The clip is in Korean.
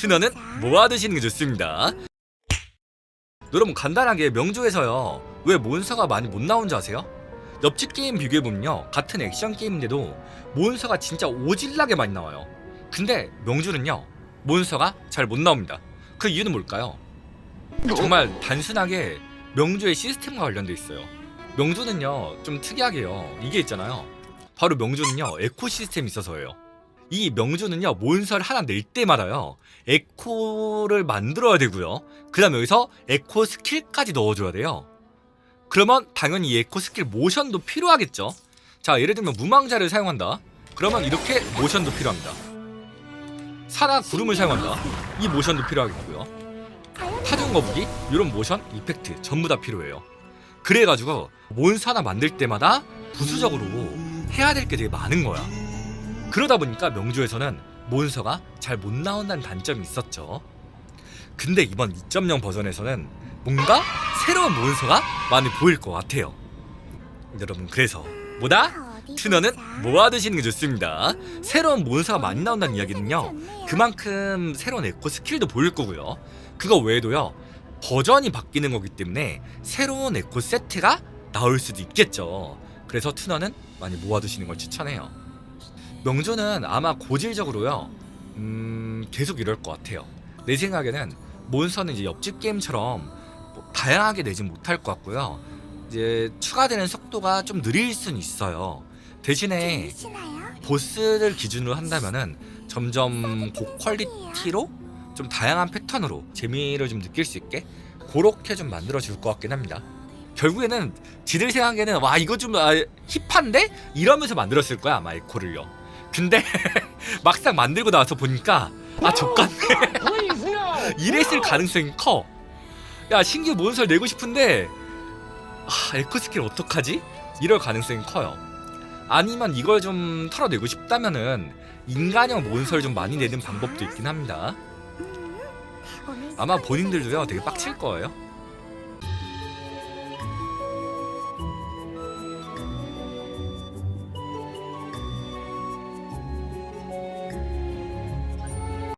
튜너는 모아두시는 게 좋습니다. 여러분 간단하게 명조에서요. 왜 몬스터가 많이 못 나온 줄 아세요? 옆집 게임 비교해보면요. 같은 액션 게임인데도 몬스터가 진짜 오질나게 많이 나와요. 근데 명주는요. 몬스터가 잘 못 나옵니다. 그 이유는 뭘까요? 정말 단순하게 명주의 시스템과 관련돼 있어요. 명주는요. 좀 특이하게요. 이게 있잖아요. 바로 명주는요. 에코 시스템이 있어서예요 이 명주는요 몬스터를 하나 낼 때마다요 에코를 만들어야 되고요. 그 다음 여기서 에코 스킬까지 넣어줘야 돼요. 그러면 당연히 이 에코 스킬 모션도 필요하겠죠? 자 예를 들면 무망자를 사용한다. 그러면 이렇게 모션도 필요합니다. 사나 구름을 사용한다. 이 모션도 필요하겠고요. 파종 거북이 이런 모션 이펙트 전부 다 필요해요. 그래가지고 몬스터 하나 만들 때마다 부수적으로 해야 될 게 되게 많은 거야 그러다 보니까 명주에서는 몬스터가 잘 못 나온다는 단점이 있었죠. 근데 이번 2.0 버전에서는 뭔가 새로운 몬스터가 많이 보일 것 같아요. 여러분 그래서 뭐다? 튜너는 모아두시는 게 좋습니다. 새로운 몬스터가 많이 나온다는 이야기는요. 그만큼 새로운 에코 스킬도 보일 거고요. 그거 외에도요. 버전이 바뀌는 거기 때문에 새로운 에코 세트가 나올 수도 있겠죠. 그래서 튜너는 많이 모아두시는 걸 추천해요. 명조는 아마 고질적으로요. 음, 계속 이럴 것 같아요. 내 생각에는 몬스터는 이제 옆집 게임처럼 뭐 다양하게 내진 못할 것 같고요. 이제 추가되는 속도가 좀 느릴 순 있어요. 대신에 보스를 기준으로 한다면은 점점 고퀄리티로 좀 다양한 패턴으로 재미를 좀 느낄 수 있게 그렇게 좀 만들어 줄 것 같긴 합니다. 결국에는 지들 생각에는 와 이거 좀 아, 힙한데 이러면서 만들었을 거야 아마 에코를요. 근데 막상 만들고 나와서 보니까 아 족같네 이랬을 가능성이 커. 야 신규 몬스터를 내고 싶은데 아, 에코 스킬 어떡하지? 이럴 가능성이 커요. 아니면 이걸 좀 털어내고 싶다면은 인간형 몬스터를 좀 많이 내는 방법도 있긴 합니다. 아마 본인들도요 되게 빡칠 거예요.